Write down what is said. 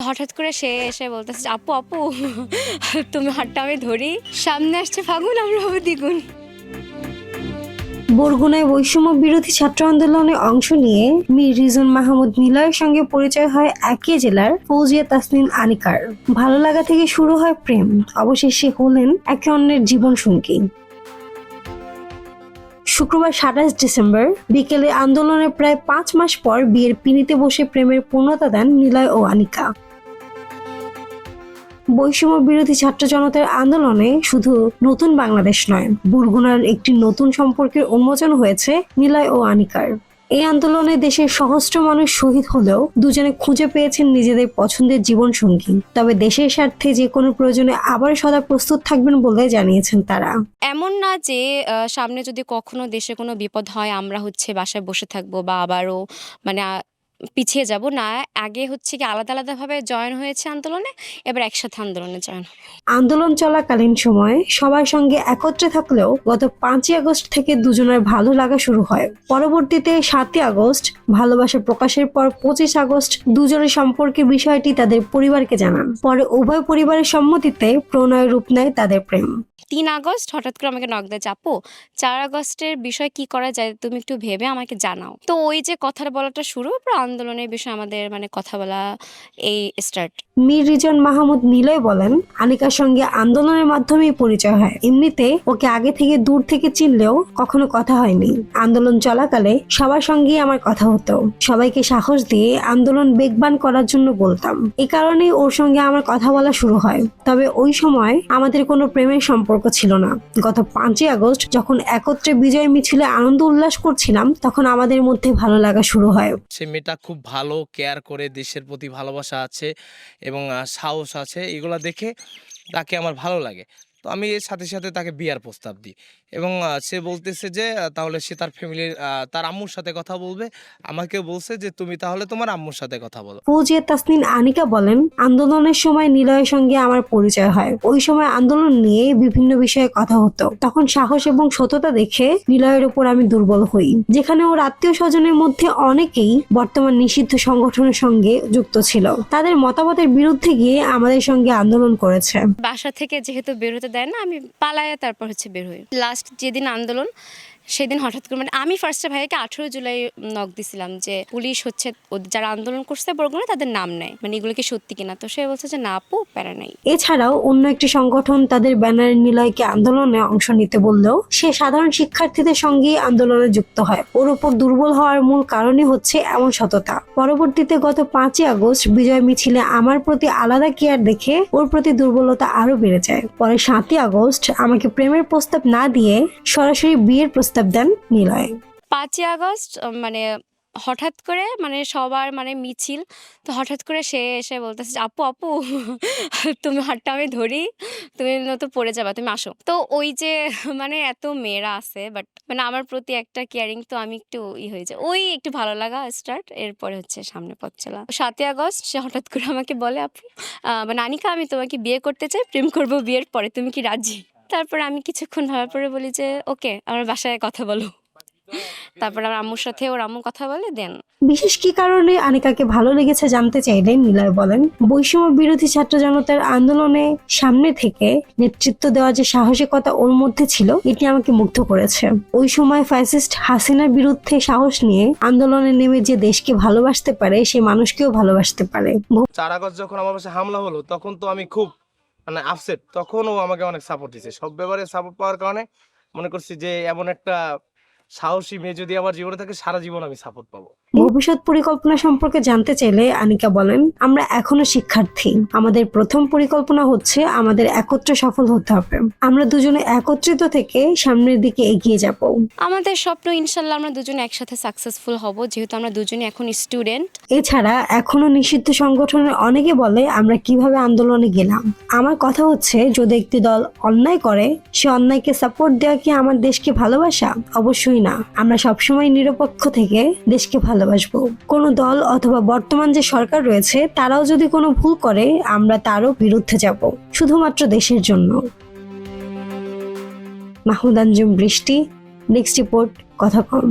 হঠাৎ করে সে এসে বলতেছে আপু আপু, তুমি হাতটা আমি ধরি। সামনে আসছে ফাগুন, আমরা হব দ্বিগুণ। বরগুনায় বৈষম্য বিরোধী ছাত্র আন্দোলনে অংশ নিয়ে মীর রিজন মাহমুদ নিলয়ের সঙ্গে পরিচয় হয় একই জেলার ফৌজিয়া তাসনিন আনিকার। ভালো লাগা থেকে শুরু হয় প্রেম। অবশেষে হলেন একে অন্যের জীবন সঙ্গী। শুক্রবার সাতাশ ডিসেম্বর বিকেলে আন্দোলনের প্রায় পাঁচ মাস পর বিয়ের পিড়িতে বসে প্রেমের পূর্ণতা দেন নিলয় ও আনিকা। বৈষম্য বিরোধী ছাত্র জনতার আন্দোলনে শুধু নতুন বাংলাদেশ নয়, বরগুনার একটি নতুন সম্পর্কের উন্মোচন হয়েছে নিলয় ও আনিকার। এই আন্দোলনে দেশের সহস্র মানুষ শহীদ হলেও দুজনে খুঁজে পেয়েছেন নিজেদের পছন্দের জীবন সঙ্গী তবে দেশের স্বার্থে যে কোনো প্রয়োজনে আবার সদা প্রস্তুত থাকবেন বলে জানিয়েছেন তারা। এমন না যে সামনে যদি কখনো দেশে কোনো বিপদ হয়, আমরা হচ্ছে বাসায় বসে থাকব বা আবারও মানে পিছিয়ে যাব। না, আগে হচ্ছে কি আলাদা আলাদাভাবে জয়েন হয়েছে আন্দোলনে, এবার একসাথে আন্দোলনে জয়েন আন্দোলন চলাকালীন সময়ে সবার সঙ্গে একত্রে থাকলেও গত পাঁচই আগস্ট থেকে দুজনের ভালো লাগা শুরু হয়। পরবর্তীতে সাতই আগস্ট, ভালোবাসা প্রকাশের পর পঁচিশ আগস্ট দুজনের সম্পর্কে বিষয়টি তাদের পরিবারকে জানান। পরে উভয় পরিবারের সম্মতিতে প্রণয় রূপ নেয় তাদের প্রেম। তিন আগস্ট হঠাৎ করে আমাকে নক দেয় চাপো চার আগস্টের বিষয় কি করা যায়? তুমি একটু ভেবে আমাকে জানাও। তো ওই যে কথার বলাটা শুরু আন্দোলনের বিষয়ে আমাদের মানে কথা বলা এই স্টার্ট মীর রিজন মাহমুদ নিলয় বলেন, আনিকার সঙ্গে আন্দোলনের মাধ্যমেই পরিচয় হয়। এমনিতে ওকে আগে থেকে দূর থেকে চিনলেও কখনো কথা হয়নি। আন্দোলন চলাকালে সবার সঙ্গেই আমার কথা হতো। সবাইকে সাহস দিয়ে আন্দোলন বেগবান করার জন্য বলতাম। এই কারণেই ওর সঙ্গে আমার কথা বলা শুরু হয়। তবে ওই সময় আমাদের কোনো প্রেমের সম্পর্ক ছিল না। গত পাঁচই আগস্ট যখন একত্রে বিজয় মিছিলে আনন্দ উল্লাস করছিলাম, তখন আমাদের মধ্যে ভালো লাগা শুরু হয়। সে মেয়েটা খুব ভালো কেয়ার করে, দেশের প্রতি ভালোবাসা আছে এবং সাহস আছে, এগুলো দেখে তাকে আমার ভালো লাগে। তো আমি এর সাথে সাথে তাকে বিয়ার প্রস্তাব দিই। এবং সে বলতেছে যে তাহলে সে তার ফ্যামিলির তার আম্মুর সাথে কথা বলবে। আমাকে বলছে যে তুমি তাহলে তোমার আম্মুর সাথে কথা বলো। ফৌজিয়া তাসনিন আনিকা বলেন আন্দোলনের সময় নিলয়ের সঙ্গে আমার পরিচয় হয়। ওই সময় আন্দোলন নিয়ে বিভিন্ন বিষয়ে কথা হতো। তখন সাহস এবং সততা দেখে নিলয়ের উপর আমি দুর্বল হই। যেখানে ওর আত্মীয় স্বজনের মধ্যে অনেকেই বর্তমান নিষিদ্ধ সংগঠনের সঙ্গে যুক্ত ছিল। তাদের মতামতের বিরুদ্ধে গিয়ে আমাদের সঙ্গে আন্দোলন করেছে। বাসা থেকে যেহেতু বের হতে দেয় না আমি পালায় তারপর হচ্ছে বের হই। লাস্ট যেদিন আন্দোলন সেদিন হঠাৎ করে মানে আমি ফার্স্টে ভাইকে আঠেরো জুলাই নক দিছিলাম যে পুলিশ হচ্ছে যারা আন্দোলন করছে বরগুনা তাদের নাম নেয়। মানে এগুলো কি সত্যি কিনা? তো সে বলছে যে না আপু, প্যারা নাই। এছাড়াও অন্য একটি সংগঠন তাদের ব্যানারে নিলয়কে আন্দোলনে অংশ নিতে বললেও সে সাধারণ শিক্ষার্থীদের সঙ্গেই আন্দোলনে যুক্ত হয়। ওর উপর দুর্বল হওয়ার মূল কারণই হচ্ছে এমন সততা। পরবর্তীতে গত পাঁচই আগস্ট বিজয় মিছিলে আমার প্রতি আলাদা কেয়ার দেখে ওর প্রতি দুর্বলতা আরও বেড়ে যায়। পরে সাতই আগস্ট আমাকে প্রেমের প্রস্তাব না দিয়ে সরাসরি বিয়ের প্রস্তাব দেন নিলয়। পাঁচই আগস্ট মানে হঠাৎ করে মানে সবার মানে মিছিল, তো হঠাৎ করে সে এসে বলতেছে আপু আপু, তুমি হাতটা আমি ধরি, তুমি তো পড়ে যাবা, তুমি আসো। তো ওই যে মানে এত মেয়েরা আছে বাট মানে আমার প্রতি একটা কেয়ারিং তো আমি একটু ই হয়ে যায় ওই একটু ভালো লাগা স্টার্ট এরপরে হচ্ছে সামনে পথ চলা। সাতই আগস্ট, সে হঠাৎ করে আমাকে বলে, আপু মানে আনিকা আমি তোমাকে বিয়ে করতে চাই, প্রেম করব বিয়ের পরে, তুমি কি রাজি? তারপর আমি কিছুক্ষণ ভাবার পরে বলি যে ওকে আমার বাসায় কথা বলো। তারপর আমার আম্মুর সাথে ওর আম্মু কথা বলে দেন বিশেষ কি কারণে আনিকাকে ভালো লেগেছে জানতে চাইলে নিলয় বলেন বৈষম্য বিরোধী ছাত্র জনতার আন্দোলনে সামনে থেকে নেতৃত্ব দেওয়ার যে সাহসিকতা ওর মধ্যে ছিল এটি আমাকে মুগ্ধ করেছে। ওই সময় ফ্যাসিস্ট হাসিনার বিরুদ্ধে সাহস নিয়ে আন্দোলনে নেমে যে দেশকে ভালোবাসতে পারে সে মানুষকেও ভালোবাসতে পারে। চার আগস্ট যখন আমার পাশে হামলা হলো তখন তো আমি খুব মানে আপসেট ও আমাকে অনেক সাপোর্ট দিয়েছে সব ব্যাপারে সাপোর্ট পাওয়ার কারণে মনে করছি যে, এমন একটা সাহসী মেয়ে যদি আমার জীবনে থাকে, সারা জীবন আমি সাপোর্ট পাবো। ভবিষ্যৎ পরিকল্পনা সম্পর্কে জানতে চাইলে আনিকা বলেন আমরা এখনও শিক্ষার্থী। আমাদের প্রথম পরিকল্পনা হচ্ছে আমাদের একত্রে সফল হতে হবে। আমরা দুজনে একত্রিত থেকে সামনের দিকে এগিয়ে যাব। আমাদের স্বপ্ন ইনশাল্লাহ আমরা দুজনে একসাথে সাকসেসফুল হব। যেহেতু আমরা দুজনে এখন স্টুডেন্ট এছাড়া এখনও নিষিদ্ধ সংগঠনের অনেকে বলে আমরা কীভাবে আন্দোলনে গেলাম? আমার কথা হচ্ছে যদি একটি দল অন্যায় করে সে অন্যায়কে সাপোর্ট দেওয়া কি আমার দেশকে ভালোবাসা? অবশ্যই না। আমরা সবসময় নিরপেক্ষ থেকে দেশকে ভালোবাসবো কোনো দল অথবা বর্তমান যে সরকার রয়েছে, তারাও যদি কোনো ভুল করে, আমরা তারও বিরুদ্ধে যাব, শুধুমাত্র দেশের জন্য। মাহমুদ আঞ্জুম, বৃষ্টি, নেক্সট রিপোর্ট, কথা কম।